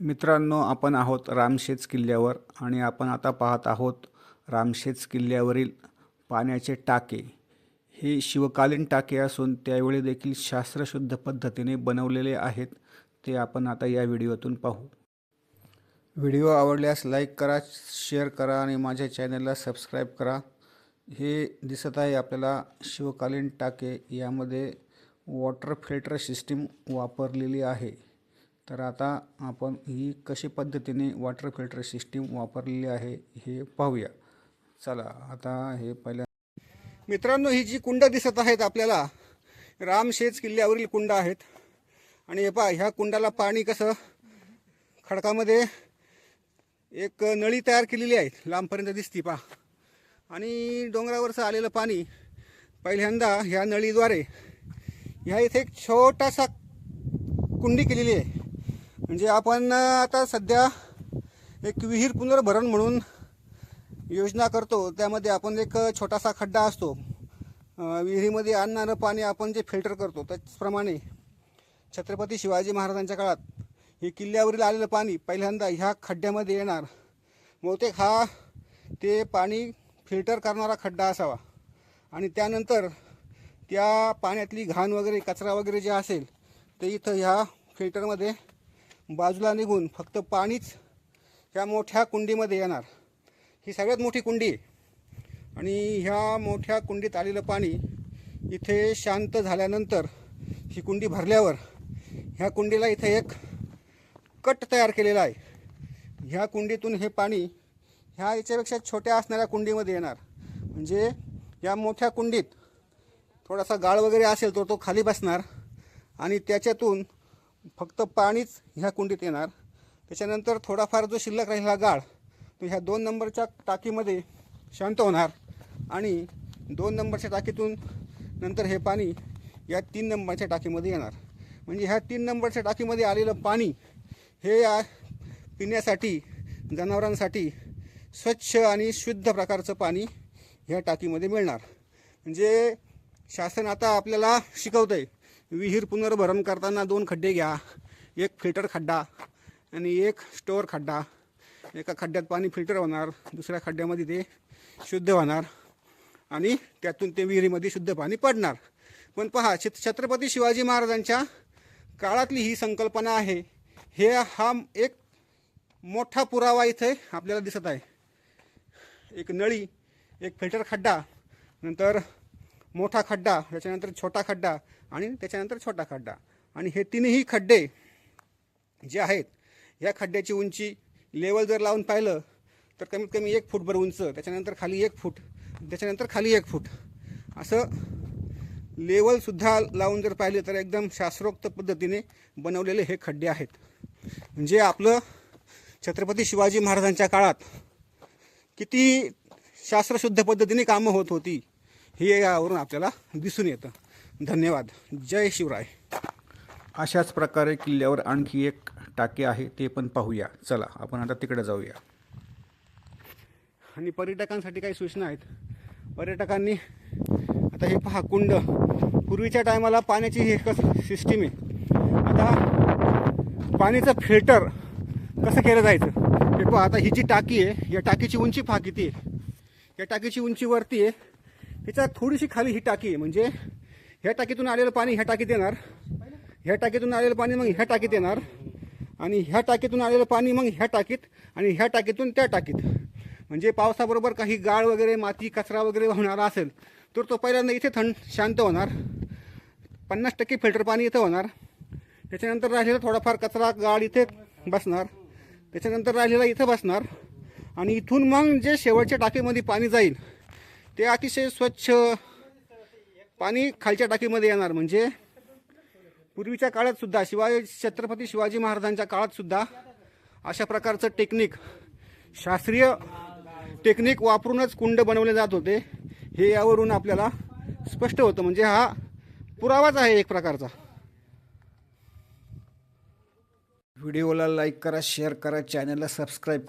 मित्रांनो आपण आहोत रामशेज किल्ल्यावर आणि आपण आता पाहत आहोत रामशेज किल्ल्यावरील पाण्याचे टाके. हे शिवकालीन टाके असून त्यावेळी देखील शास्त्रशुद्ध पद्धतीने बनवलेले आहेत. ते आपण आता या व्हिडिओतून पाहू. व्हिडिओ आवडल्यास लाईक करा शेअर करा आणि माझ्या चॅनलला सबस्क्राईब करा. हे दिसत आहे आपल्याला शिवकालीन टाके. यामध्ये वॉटर फिल्टर सिस्टीम वापरलेली आहे. तर आता आपण ही कशी पद्धतीने वॉटर फिल्टर सिस्टीम वापरलेली आहे हे पाहूया. चला आता हे पहिल्या मित्रांनो ही जी कुंड दिसत आहेत आपल्याला रामशेज किल्ल्यावरील कुंड आहेत. आणि हे पहा ह्या कुंडाला पाणी कसं खडकामध्ये एक नळी तयार केलेली आहे लांबपर्यंत दिसती पहा. आणि डोंगरावरचं आलेलं पाणी पहिल्यांदा ह्या नळीद्वारे ह्या इथे एक छोटासा कुंडी केलेली आहे. म्हणजे आपण आता सध्या एक विहीर पुनर्भरण म्हणून योजना करतो. त्यामध्ये आपण एक छोटासा खड्डा असतो. विहिरीमध्ये आणणारं पाणी आपण जे फिल्टर करतो त्याचप्रमाणे छत्रपती शिवाजी महाराजांच्या काळात हे किल्ल्यावरील आलेलं पाणी पहिल्यांदा ह्या खड्ड्यामध्ये येणार. बहुतेक हा ते पाणी फिल्टर करणारा खड्डा असावा. आणि त्यानंतर त्या पाण्यातली घाण वगैरे कचरा वगैरे जे असेल ते इथं ह्या फिल्टरमध्ये बाजूला निघून फक्त पाणीच ह्या मोठ्या कुंडीमध्ये येणार. ही सगळ्यात मोठी कुंडी आणि ह्या मोठ्या कुंडीत आलेलं पाणी इथे शांत झाल्यानंतर ही कुंडी भरल्यावर ह्या कुंडीला इथे एक कट तयार केलेला आहे. ह्या कुंडीतून हे पाणी ह्या याच्यापेक्षा छोट्या असणाऱ्या कुंडीमध्ये येणार. म्हणजे या मोठ्या कुंडीत थोडासा गाळ वगैरे असेल तर तो खाली बसणार आणि त्याच्यातून फक्त पाणीच ह्या कुंडीत येणार. त्याच्यानंतर थोडाफार जो शिल्लक राहिला गाळ तो ह्या दोन नंबरच्या टाकीमध्ये शांत होणार. आणि दोन नंबरच्या टाकीतून नंतर हे पाणी या तीन नंबरच्या टाकीमध्ये येणार. म्हणजे ह्या तीन नंबरच्या टाकीमध्ये आलेलं पाणी हे या पिण्यासाठी जनावरांसाठी स्वच्छ आणि शुद्ध प्रकारचं पाणी ह्या टाकीमध्ये मिळणार. म्हणजे शासन आता आपल्याला शिकवतं आहे विहीर पुनर्भरण करताना दोन खड्डे घ्या. एक फिल्टर खड्डा आणि एक स्टोअर खड्डा. एका खड्ड्यात पाणी फिल्टर होणार दुसऱ्या खड्ड्यामध्ये ते शुद्ध होणार आणि त्यातून ते विहिरीमध्ये शुद्ध पाणी पडणार. पण पहा छत छत्रपती शिवाजी महाराजांच्या काळातली ही संकल्पना आहे. हे हा एक मोठा पुरावा इथे आपल्याला दिसत आहे. एक नळी एक फिल्टर खड्डा नंतर मोठा खड्डा त्याच्यानंतर छोटा खड्डा आणि त्याच्यानंतर छोटा खड्डा. आणि हे तीनही खड्डे जे आहेत या खड्ड्याची उंची लेवल जर लावून पाहिलं तर कमीत कमी एक फूटभर उंच त्याच्यानंतर खाली एक फूट त्याच्यानंतर खाली एक फूट. असं लेवलसुद्धा लावून जर पाहिले तर एकदम शास्त्रोक्त पद्धतीने बनवलेले हे खड्डे आहेत. म्हणजे आपलं छत्रपती शिवाजी महाराजांच्या काळात किती शास्त्रशुद्ध पद्धतीने कामं होत होती. हे यावरून आपल्याला दिसून येतं. धन्यवाद. जय शिवराय. अशाच प्रकारे किल्ल्यावर आणखी एक टाके आहे ते पण पाहूया. चला आपण आता तिकडे जाऊया. आणि पर्यटकांसाठी काही सूचना आहेत. पर्यटकांनी आता हे पहा कुंड. पूर्वीच्या टायमाला पाण्याची हे कस सिस्टीम आहे. आता पाण्याचं फिल्टर कसं केलं जायचं? हे पहा आता ही जी टाकी आहे या टाकीची उंची पहा किती आहे. या टाकीची उंची वरती आहे. ह्याच्या थोडीशी खाली ही टाकी म्हणजे ह्या टाकीतून आलेलं पाणी ह्या टाकीत येणार. ह्या टाकीतून आलेलं पाणी मग ह्या टाकीत येणार. आणि ह्या टाकीतून आलेलं पाणी मग ह्या टाकीत आणि ह्या टाकीतून त्या टाकीत. म्हणजे पावसाबरोबर काही गाळ वगैरे माती कचरा वगैरे वाहणारा असेल तर तो पहिल्यांदा इथे थंड शांत होणार. पन्नास टक्के फिल्टर पाणी इथं होणार. त्याच्यानंतर राहिलेला थोडाफार कचरा गाळ इथे बसणार. त्याच्यानंतर राहिलेला इथं बसणार. आणि इथून मग जे शेवटच्या टाकीमध्ये पाणी जाईल ते अतिशय स्वच्छ पाणी खालच्या टाकीमध्ये येणार. म्हणजे पूर्वीच्या काळात सुद्धा शिवाजी छत्रपती शिवाजी महाराजांच्या काळात सुद्धा अशा प्रकारचं टेक्निक शास्त्रीय टेक्निक वापरूनच कुंड बनवले जात होते. हे यावरून आपल्याला स्पष्ट होतं. म्हणजे हा पुरावाच आहे एक प्रकारचा. व्हिडिओला लाईक करा शेअर करा चॅनलला सबस्क्राईब करा.